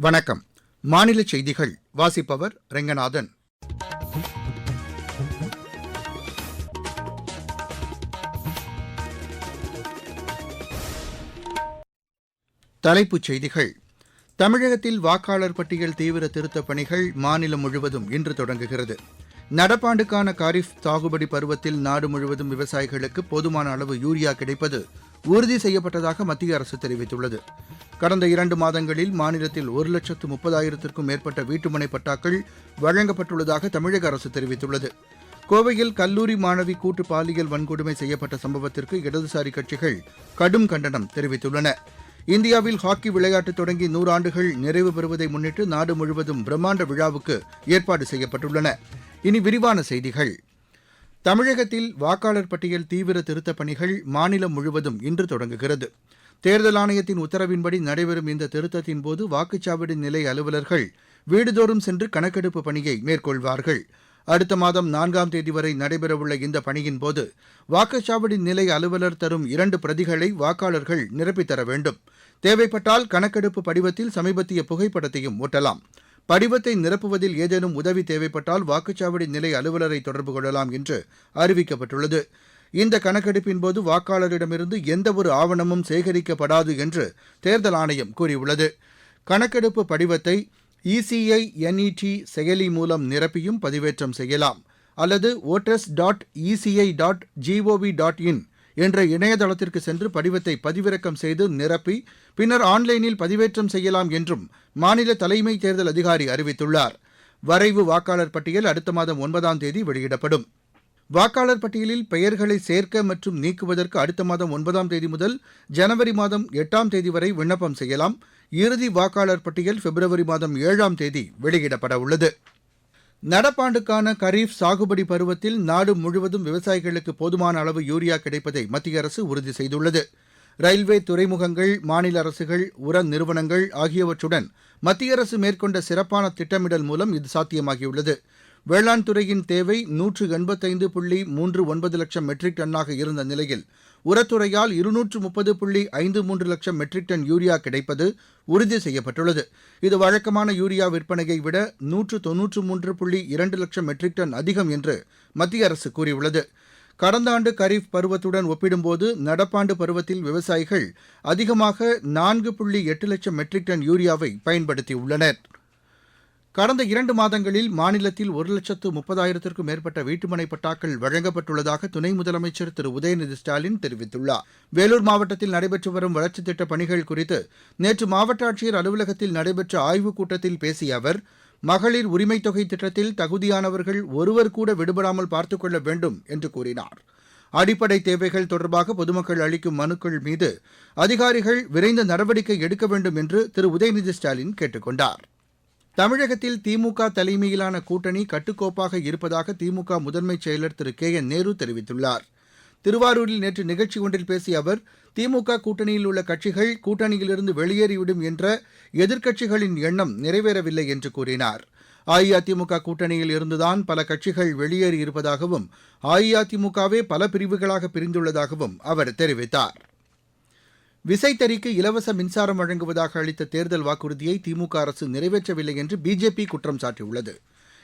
வணக்கம். மாநில செய்திகள் வாசிப்பவர் ரெங்கநாதன். தலைப்புச் செய்திகள். தமிழகத்தில் வாக்காளர் பட்டியல் தீவிர திருத்தப் பணிகள் மாநிலம் முழுவதும் இன்று தொடங்குகிறது. நடப்பாண்டுக்கான காரிஃப் சாகுபடி பருவத்தில் நாடு முழுவதும் விவசாயிகளுக்கு போதுமான அளவு யூரியா கிடைப்பது உறுதி செய்யப்பட்டதாக மத்திய அரசு தெரிவித்துள்ளது. கடந்த இரண்டு மாதங்களில் மாநிலத்தில் ஒரு லட்சத்து முப்பதாயிரத்திற்கும் மேற்பட்ட வீட்டுமனை பட்டாக்கள் வழங்கப்பட்டுள்ளதாக தமிழக அரசு தெரிவித்துள்ளது. கோவையில் கல்லூரி மாணவி கூட்டு பாலியல் வன்கொடுமை செய்யப்பட்ட சம்பவத்திற்கு இடதுசாரி கட்சிகள் கடும் கண்டனம் தெரிவித்துள்ளன. இந்தியாவில் ஹாக்கி விளையாட்டு தொடங்கி நூறாண்டுகள் நிறைவு பெறுவதை முன்னிட்டு நாடு முழுவதும் பிரம்மாண்ட விழாவுக்கு ஏற்பாடு செய்யப்பட்டுள்ளன. இனி விரிவான செய்திகள். தமிழகத்தில் வாக்காளர் பட்டியல் தீவிர திருத்தப் பணிகள் மாநிலம் முழுவதும் இன்று தொடங்குகிறது. தேர்தல் ஆணையத்தின் உத்தரவின்படி நடைபெறும் இந்த திருத்தத்தின் போது வாக்குச்சாவடி நிலை அலுவலர்கள் வீடுதோறும் சென்று கணக்கெடுப்பு பணியை மேற்கொள்வார்கள். அடுத்த மாதம் நான்காம் தேதி வரை நடைபெறவுள்ள இந்த பணியின் போது வாக்குச்சாவடி நிலை அலுவலர் தரும் இரண்டு பிரதிகளை வாக்காளர்கள் நிரப்பித் தர வேண்டும். தேவைப்பட்டால் கணக்கெடுப்பு படிவத்தில் சமீபத்திய புகைப்படத்தையும் ஒட்டலாம். படிவத்தை நிரப்புவதில் ஏதேனும் உதவி தேவைப்பட்டால் வாக்குச்சாவடி நிலை அலுவலரை தொடர்பு கொள்ளலாம் என்று அறிவிக்கப்பட்டுள்ளது. இந்த கணக்கெடுப்பின் போது வாக்காளரிடமிருந்து எந்தவொரு ஆவணமும் சேகரிக்கப்படாது என்று தேர்தல் ஆணையம் கூறியுள்ளது. கணக்கெடுப்பு படிவத்தை இசிஐ என்இடி செயலி மூலம் நிரப்பியும் பதிவேற்றம் செய்யலாம். அல்லது voters dot ECI dot G O V dot in என்ற இணையதளத்திற்கு சென்று படிவத்தை பதிவிறக்கம் செய்து நிரப்பி பின்னர் ஆன்லைனில் பதிவேற்றம் செய்யலாம் என்றும் மாநில தலைமை தேர்தல் அதிகாரி அறிவித்துள்ளார். வரைவு வாக்காளர் பட்டியல் அடுத்த மாதம் ஒன்பதாம் தேதி வெளியிடப்படும். வாக்காளர் பட்டியலில் பெயர்களை சேர்க்க மற்றும் நீக்குவதற்கு அடுத்த மாதம் ஒன்பதாம் தேதி முதல் ஜனவரி மாதம் எட்டாம் தேதி வரை விண்ணப்பம் செய்யலாம். இறுதி வாக்காளர் பட்டியல் பிப்ரவரி மாதம் ஏழாம் தேதி வெளியிடப்பட உள்ளது. நடப்பாண்டுக்கான கரீஃப் சாகுபடி பருவத்தில் நாடு முழுவதும் விவசாயிகளுக்கு போதுமான அளவு யூரியா கிடைப்பதை மத்திய அரசு உறுதி செய்துள்ளது. ரயில்வே துறைமுகங்கள் மாநில அரசுகள் உர நிறுவனங்கள் ஆகியவற்றுடன் மத்திய அரசு மேற்கொண்ட சிறப்பான திட்டமிடல் மூலம் இது சாத்தியமாகியுள்ளது. வேளாண் துறையின் தேவை நூற்று எண்பத்தைந்து புள்ளி மூன்று ஒன்பது லட்சம் மெட்ரிக் டன்னாக இருந்த நிலையில் உரத்துறையால் இருநூற்று முப்பது புள்ளி ஐந்து மூன்று லட்சம் மெட்ரிக் டன் யூரியா கிடைப்பது உறுதி செய்யப்பட்டுள்ளது. இது வழக்கமான யூரியா விற்பனையை விட நூற்று தொன்னூற்று மூன்று புள்ளி இரண்டு லட்சம் மெட்ரிக் டன் அதிகம் என்று மத்திய அரசு கூறியுள்ளது. கடந்த ஆண்டு கரீஃப் பருவத்துடன் ஒப்பிடும்போது நடப்பாண்டு பருவத்தில் விவசாயிகள் அதிகமாக நான்கு புள்ளி எட்டு லட்சம் மெட்ரிக் டன் யூரியாவை பயன்படுத்தியுள்ளனா் கடந்த இரண்டு மாதங்களில் மாநிலத்தில் ஒரு லட்சத்து முப்பதாயிரத்திற்கும் மேற்பட்ட வீட்டுமனை பட்டாக்கள் வழங்கப்பட்டுள்ளதாக துணை முதலமைச்சர் திரு. உதயநிதி ஸ்டாலின் தெரிவித்துள்ளார். வேலூர் மாவட்டத்தில் நடைபெற்று வரும் வளர்ச்சித் திட்டப் பணிகள் குறித்து நேற்று மாவட்ட ஆட்சியர் அலுவலகத்தில் நடைபெற்ற ஆய்வுக் கூட்டத்தில் பேசிய அவர் மகளிர் உரிமைத் தொகை திட்டத்தில் தகுதியானவர்கள் ஒருவர் கூட விடுபடாமல் பார்த்துக் கொள்ள வேண்டும் என்று கூறினார். அடிப்படை தேவைகள் தொடர்பாக பொதுமக்கள் அளிக்கும் மனுக்கள் மீது அதிகாரிகள் விரைந்த நடவடிக்கை எடுக்க வேண்டும் என்று திரு. உதயநிதி ஸ்டாலின் கேட்டுக் கொண்டாா் தமிழகத்தில் திமுக தலைமையிலான கூட்டணி கட்டுக்கோப்பாக இருப்பதாக திமுக முதன்மைச் செயலர் திரு கே என் நேரு தெரிவித்துள்ளார். திருவாரூரில் நேற்று நிகழ்ச்சி ஒன்றில் பேசிய அவர் திமுக கூட்டணியில் உள்ள கட்சிகள் கூட்டணியிலிருந்து வெளியேறிவிடும் என்ற எதிர்க்கட்சிகளின் எண்ணம் நிறைவேறவில்லை என்று கூறினார். அஇஅதிமுக கூட்டணியில் இருந்துதான் பல கட்சிகள் வெளியேறியிருப்பதாகவும் அஇஅதிமுகவே பல பிரிவுகளாக பிரிந்துள்ளதாகவும் அவர் தெரிவித்தார். விசைத்தறிக்கு இலவச மின்சாரம் வழங்குவதாக அளித்த தேர்தல் வாக்குறுதியை திமுக அரசு நிறைவேற்றவில்லை என்று பிஜேபி குற்றம் சாட்டியுள்ளது.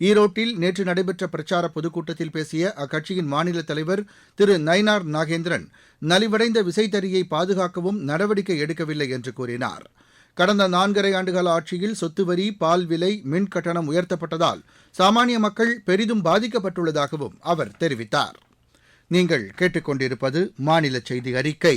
ஈரோட்டில் நேற்று நடைபெற்ற பிரச்சார பொதுக்கூட்டத்தில் பேசிய அக்கட்சியின் மாநில தலைவர் திரு நயினார் நாகேந்திரன் நலிவடைந்த விசைத்தறியை பாதுகாக்கவும் நடவடிக்கை எடுக்கவில்லை என்று கூறினார். கடந்த நான்கரை ஆண்டுகால ஆட்சியில் சொத்து வரி பால் விலை மின் கட்டணம் உயர்த்தப்பட்டதால் சாமானிய மக்கள் பெரிதும் பாதிக்கப்பட்டுள்ளதாகவும் அவர் தெரிவித்தார். நீங்கள் கேட்டுக்கொண்டிருப்பது மாநில செய்தி அறிக்கை.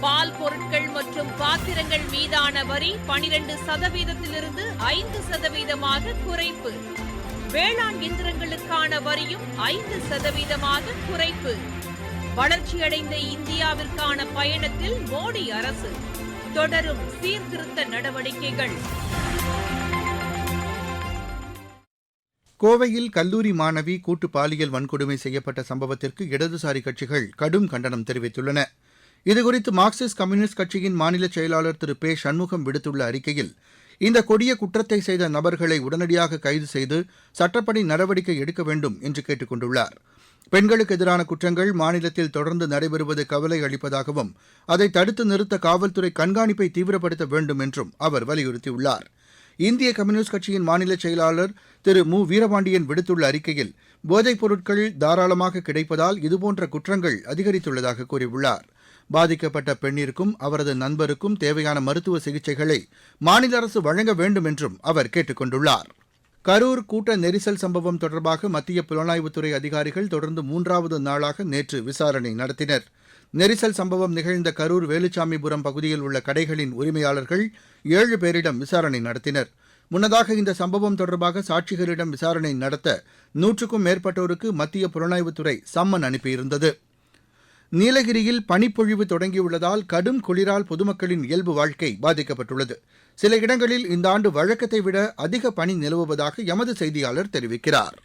பால் பொருட்கள் மற்றும் பாத்திரங்கள் மீதான வரி பனிரெண்டு சதவீதத்திலிருந்து ஐந்து சதவீதமாக குறைப்பு. வேளாண் இயந்திரங்களுக்கான வரியும் ஐந்து சதவீதமாக குறைப்பு. வளர்ச்சியடைந்த இந்தியாவிற்கான பயணத்தில் மோடி அரசு. தொடரும் சீர்திருத்த நடவடிக்கைகள். கோவையில் கல்லூரி மாணவி கூட்டு பாலியல் வன்கொடுமை செய்யப்பட்ட சம்பவத்திற்கு இடதுசாரி கட்சிகள் கடும் கண்டனம் தெரிவித்துள்ளன. இதுகுறித்து மார்க்சிஸ்ட் கம்யூனிஸ்ட் கட்சியின் மாநில செயலாளர் திரு. பே. சண்முகம் விடுத்துள்ள அறிக்கையில் இந்த கொடிய குற்றத்தை செய்த நபர்களை உடனடியாக கைது செய்து சட்டப்படி நடவடிக்கை எடுக்க வேண்டும் என்று கேட்டுக் கொண்டுள்ளார். பெண்களுக்கு எதிரான குற்றங்கள் மாநிலத்தில் தொடர்ந்து நடைபெறுவது கவலை அளிப்பதாகவும் அதை தடுத்து நிறுத்த காவல்துறை கண்காணிப்பை தீவிரப்படுத்த வேண்டும் என்றும் அவர் வலியுறுத்தியுள்ளார். இந்திய கம்யூனிஸ்ட் கட்சியின் மாநில செயலாளர் திரு. மு. வீரபாண்டியன் விடுத்துள்ள அறிக்கையில் போதைப் பொருட்கள் தாராளமாக கிடைப்பதால் இதுபோன்ற குற்றங்கள் அதிகரித்துள்ளதாக கூறியுள்ளார். பாதிக்கப்பட்ட பெண்ணிற்கும் அவரது நண்பருக்கும் தேவையான மருத்துவ சிகிச்சைகளை மாநில அரசு வழங்க வேண்டும் என்றும் அவர் கேட்டுக் கொண்டுள்ளார். கரூர் கூட்ட நெரிசல் சம்பவம் தொடர்பாக மத்திய புலனாய்வுத்துறை அதிகாரிகள் தொடர்ந்து மூன்றாவது நாளாக நேற்று விசாரணை நடத்தினர். நெரிசல் சம்பவம் நிகழ்ந்த கரூர் வேலுச்சாமிபுரம் பகுதியில் உள்ள கடைகளின் உரிமையாளர்கள் ஏழு பேரிடம் விசாரணை நடத்தினர். முன்னதாக இந்த சம்பவம் தொடர்பாக சாட்சிகளிடம் விசாரணை நடத்த நூற்றுக்கும் மேற்பட்டோருக்கு மத்திய புலனாய்வுத்துறை சம்மன் அனுப்பியிருந்தது. நீலகிரியில் பனிப்பொழிவு தொடங்கியுள்ளதால் கடும் குளிரால் பொதுமக்களின் இயல்பு வாழ்க்கை பாதிக்கப்பட்டுள்ளது. சில இடங்களில் இந்த ஆண்டு வழக்கத்தை விட அதிக பனி நிலவுவதாக எமது செய்தியாளர் தெரிவிக்கிறார்.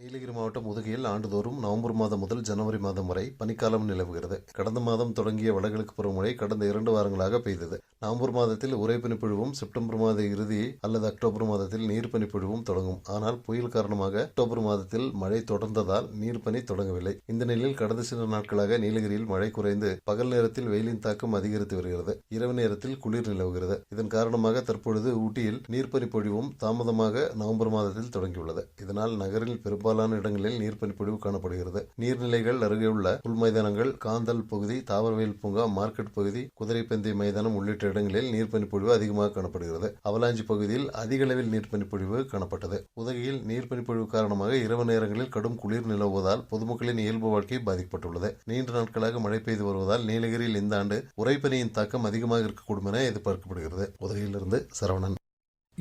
நீலகிரி மாவட்டம் உதகையில் ஆண்டுதோறும் நவம்பர் மாதம் முதல் ஜனவரி மாதம் வரை பனிக்காலம் நிலவுகிறது. கடந்த மாதம் தொடங்கிய வடகிழக்கு பருவமழை கடந்த இரண்டு வாரங்களாக பெய்தது. நவம்பர் மாதத்தில் உரைப்பனிப்பொழிவும் செப்டம்பர் மாத இறுதி அல்லது அக்டோபர் மாதத்தில் நீர்ப்பனிப்பொழிவும் தொடங்கும். ஆனால் புயல் காரணமாக அக்டோபர் மாதத்தில் மழை தொடர்ந்ததால் நீர்ப்பனி தொடங்கவில்லை. இந்த நிலையில் கடந்த சில நாட்களாக நீலகிரியில் மழை குறைந்து பகல் நேரத்தில் வெயிலின் தாக்கம் அதிகரித்து வருகிறது. இரவு நேரத்தில் குளிர் நிலவுகிறது. இதன் காரணமாக தற்பொழுது ஊட்டியில் நீர்ப்பனிப்பொழிவும் தாமதமாக நவம்பர் மாதத்தில் தொடங்கியுள்ளது. இதனால் நகரில் பெரும்பாலும் பெரும்பாலான இடங்களில் நீர்ப்பனிப்பொழிவு காணப்படுகிறது. நீர்நிலைகள் அருகே உள்ள புல் மைதானங்கள் காந்தல் பகுதி தாவரவியல் பூங்கா மார்க்கெட் பகுதி குதிரைப்பந்தய மைதானம் உள்ளிட்ட இடங்களில் நீர்ப்பனிப்பொழிவு அதிகமாக காணப்படுகிறது. அவலாஞ்சி பகுதியில் அதிக அளவில் நீர்ப்பனிப்பொழிவு காணப்பட்டது. உதகையில் நீர்ப்பனிப்பொழிவு காரணமாக இரவு நேரங்களில் கடும் குளிர் நிலவுவதால் பொதுமக்களின் இயல்பு வாழ்க்கை பாதிக்கப்பட்டுள்ளது. நீண்ட நாட்களாக மழை பெய்து வருவதால் நீலகிரியில் இந்த ஆண்டு உரைப்பனியின் தாக்கம் அதிகமாக இருக்கக்கூடும் என எதிர்பார்க்கப்படுகிறது. உதகையிலிருந்து சரவணன்.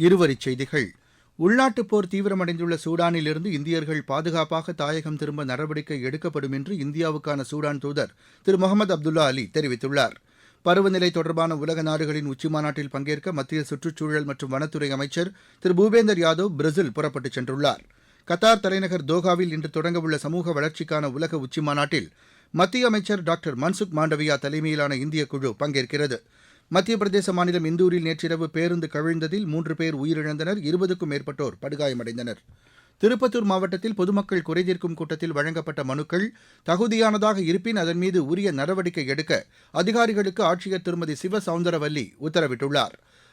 இருவரி செய்திகள். உள்நாட்டுப் போர் தீவிரமடைந்துள்ள சூடானிலிருந்து இந்தியர்கள் பாதுகாப்பாக தாயகம் திரும்ப நடவடிக்கை எடுக்கப்படும் என்று இந்தியாவுக்கான சூடான் தூதர் திரு முகமது அப்துல்லா அலி தெரிவித்துள்ளார். பருவநிலை தொடர்பான உலக நாடுகளின் உச்சிமாநாட்டில் பங்கேற்க மத்திய சுற்றுச்சூழல் மற்றும் வனத்துறை அமைச்சர் திரு பூபேந்தர் யாதவ் பிரேசில் புறப்பட்டுச் சென்றுள்ளார். கத்தார் தலைநகர் தோஹாவில் இன்று தொடங்கவுள்ள சமூக வளர்ச்சிக்கான உலக உச்சிமாநாட்டில் மத்திய அமைச்சர் டாக்டர் மன்சுக் மாண்டவியா தலைமையிலான இந்திய குழு பங்கேற்கிறது. மத்திய பிரதேச மாநிலம் இந்தூரில் நேற்றிரவு பேருந்து கவிழ்ந்ததில் மூன்று பேர் உயிரிழந்தனர் இருபதுக்கும் மேற்பட்டோர் படுகாயமடைந்தனர். திருப்பத்தூர் மாவட்டத்தில் பொதுமக்கள் குறைதீர்க்கும் கூட்டத்தில் வழங்கப்பட்ட மனுக்கள் தகுதியானதாக இருப்பின் அதன் மீது உரிய நடவடிக்கை எடுக்க அதிகாரிகளுக்கு ஆட்சியர் திருமதி சிவ சவுந்தரவல்லி உத்தரவிட்டுள்ளார்.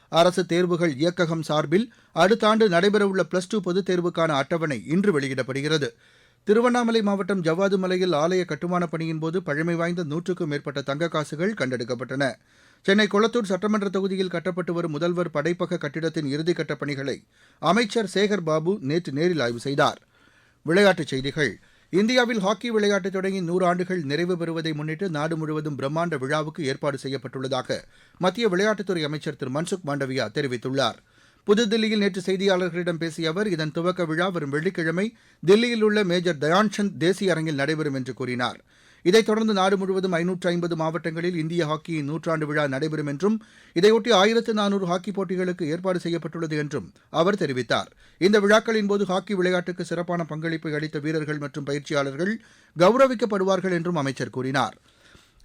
அரசு தேர்வுகள் இயக்ககம் சார்பில் அடுத்த ஆண்டு நடைபெறவுள்ள பிளஸ் டூ பொதுத் தேர்வுக்கான அட்டவணை இன்று வெளியிடப்படுகிறது. திருவண்ணாமலை மாவட்டம் ஜவ்வாது மலையில் ஆலய கட்டுமானப் பணியின் போது பழமை வாய்ந்த நூற்றுக்கும் மேற்பட்ட தங்க காசுகள் கண்டெடுக்கப்பட்டன. சென்னை கொளத்தூர் சட்டமன்ற தொகுதியில் கட்டப்பட்டு வரும் முதல்வர் படைப்பக கட்டிடத்தின் இறுதிக்கட்ட பணிகளை அமைச்சர் சேகர் பாபு நேற்று நேரில் ஆய்வு செய்தார். விளையாட்டுச் செய்திகள். இந்தியாவில் ஹாக்கி விளையாட்டு தொடங்கி நூறு ஆண்டுகள் நிறைவு பெறுவதை முன்னிட்டு நாடு முழுவதும் பிரம்மாண்ட விழாவுக்கு ஏற்பாடு செய்யப்பட்டுள்ளதாக மத்திய விளையாட்டுத்துறை அமைச்சர் திரு மன்சுக் மாண்டவியா தெரிவித்துள்ளார். புதுதில்லியில் நேற்று செய்தியாளர்களிடம் பேசிய அவர் இதன் துவக்க விழா வரும் வெள்ளிக்கிழமை தில்லியில் உள்ள மேஜர் தயான்சந்த் தேசிய அரங்கில் நடைபெறும் என்று கூறினார். இதைத் தொடர்ந்து நாடு முழுவதும் ஐநூற்று ஐம்பது மாவட்டங்களில் இந்திய ஹாக்கியின் நூற்றாண்டு விழா நடைபெறும் என்றும் இதையொட்டி ஆயிரத்து நானூறு ஹாக்கி போட்டிகளுக்கு ஏற்பாடு செய்யப்பட்டுள்ளது என்றும் அவர் தெரிவித்தார். இந்த விழாக்களின் போது ஹாக்கி விளையாட்டுக்கு சிறப்பான பங்களிப்பை அளித்த வீரர்கள் மற்றும் பயிற்சியாளர்கள் கௌரவிக்கப்படுவார்கள் என்றும் அமைச்சர் கூறினார்.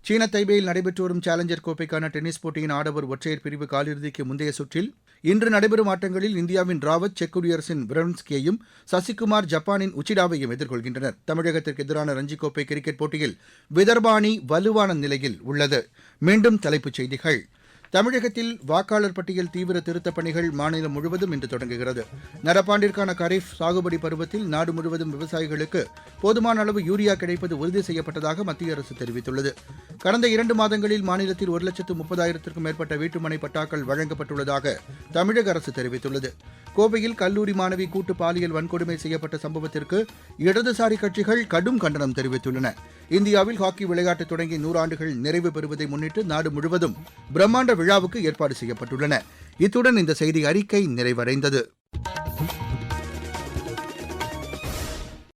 சீன தைபேயில் நடைபெற்று வரும் சேலஞ்சர் கோப்பைக்கான டென்னிஸ் போட்டியின் ஆடவர் ஒற்றையர் பிரிவு காலிறுதிக்கு முந்தைய சுற்றில் இன்று நடைபெறும் ஆட்டங்களில் இந்தியாவின் ராவத் செக் குடியரசின் விரன்ஸ்கியையும் சசிகுமார் ஜப்பானின் உச்சிடாவையும் எதிர்கொள்கின்றனர். தமிழகத்திற்கு எதிரான ரஞ்சி கோப்பை கிரிக்கெட் போட்டியில் விதர்பாணி வலுவான நிலையில் உள்ளது. மீண்டும் தலைப்புச் செய்திகள். தமிழகத்தில் வாக்காளர் பட்டியல் தீவிர திருத்தப் பணிகள் மாநிலம் முழுவதும் இன்று தொடங்குகிறது. நடப்பாண்டிற்கான கரீஃப் சாகுபடி பருவத்தில் நாடு முழுவதும் விவசாயிகளுக்கு போதுமான அளவு யூரியா கிடைப்பது உறுதி செய்யப்பட்டதாக மத்திய அரசு தெரிவித்துள்ளது. கடந்த இரண்டு மாதங்களில் மாநிலத்தில் ஒரு லட்சத்து முப்பதாயிரத்திற்கும் மேற்பட்ட வீட்டுமனை பட்டாக்கள் வழங்கப்பட்டுள்ளதாக தமிழக அரசு தெரிவித்துள்ளது. கோவையில் கல்லூரி மாணவி கூட்டு பாலியல் வன்கொடுமை செய்யப்பட்ட சம்பவத்திற்கு இடதுசாரி கட்சிகள் கடும் கண்டனம் தெரிவித்துள்ளன. இந்தியாவில் ஹாக்கி விளையாட்டு தொடங்கி நூறாண்டுகள் நிறைவு பெறுவதை முன்னிட்டு நாடு முழுவதும் பிரம்மாண்ட விழாவுக்கு ஏற்பாடு செய்யப்பட்டுள்ளன. இத்துடன் இந்த செய்தி அறிக்கை நிறைவடைந்தது.